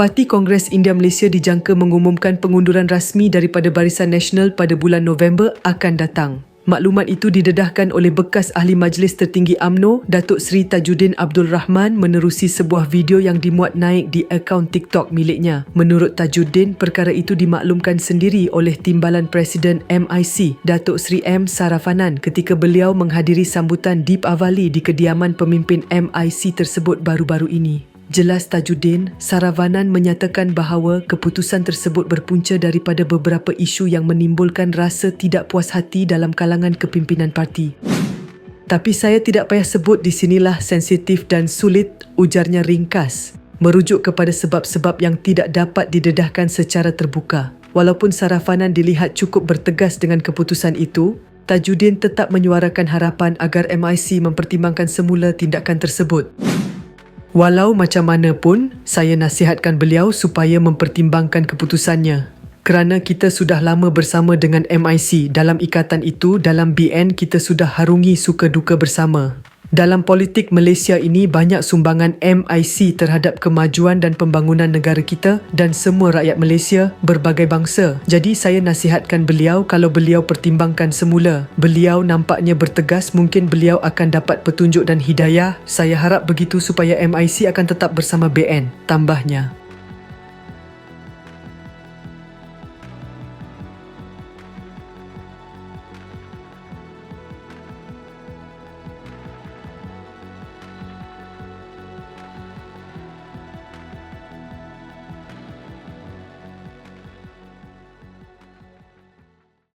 Parti Kongres India Malaysia dijangka mengumumkan pengunduran rasmi daripada Barisan Nasional pada bulan November akan datang. Maklumat itu didedahkan oleh bekas Ahli Majlis Tertinggi AMNO, Datuk Seri Tajuddin Abdul Rahman menerusi sebuah video yang dimuat naik di akaun TikTok miliknya. Menurut Tajuddin, perkara itu dimaklumkan sendiri oleh Timbalan Presiden MIC, Datuk Seri M. Sarafanan ketika beliau menghadiri sambutan Deep Avali di kediaman pemimpin MIC tersebut baru-baru ini. Jelas Tajuddin, Saravanan menyatakan bahawa keputusan tersebut berpunca daripada beberapa isu yang menimbulkan rasa tidak puas hati dalam kalangan kepimpinan parti. Tapi saya tidak payah sebut di sinilah sensitif dan sulit, ujarnya ringkas, merujuk kepada sebab-sebab yang tidak dapat didedahkan secara terbuka. Walaupun Saravanan dilihat cukup bertegas dengan keputusan itu, Tajuddin tetap menyuarakan harapan agar MIC mempertimbangkan semula tindakan tersebut. Walau macam mana pun, saya nasihatkan beliau supaya mempertimbangkan keputusannya. Kerana kita sudah lama bersama dengan MIC, dalam ikatan itu, dalam BN kita sudah harungi suka duka bersama. Dalam politik Malaysia ini banyak sumbangan MIC terhadap kemajuan dan pembangunan negara kita dan semua rakyat Malaysia berbagai bangsa. Jadi saya nasihatkan beliau kalau beliau pertimbangkan semula. Beliau nampaknya bertegas mungkin beliau akan dapat petunjuk dan hidayah. Saya harap begitu supaya MIC akan tetap bersama BN. Tambahnya.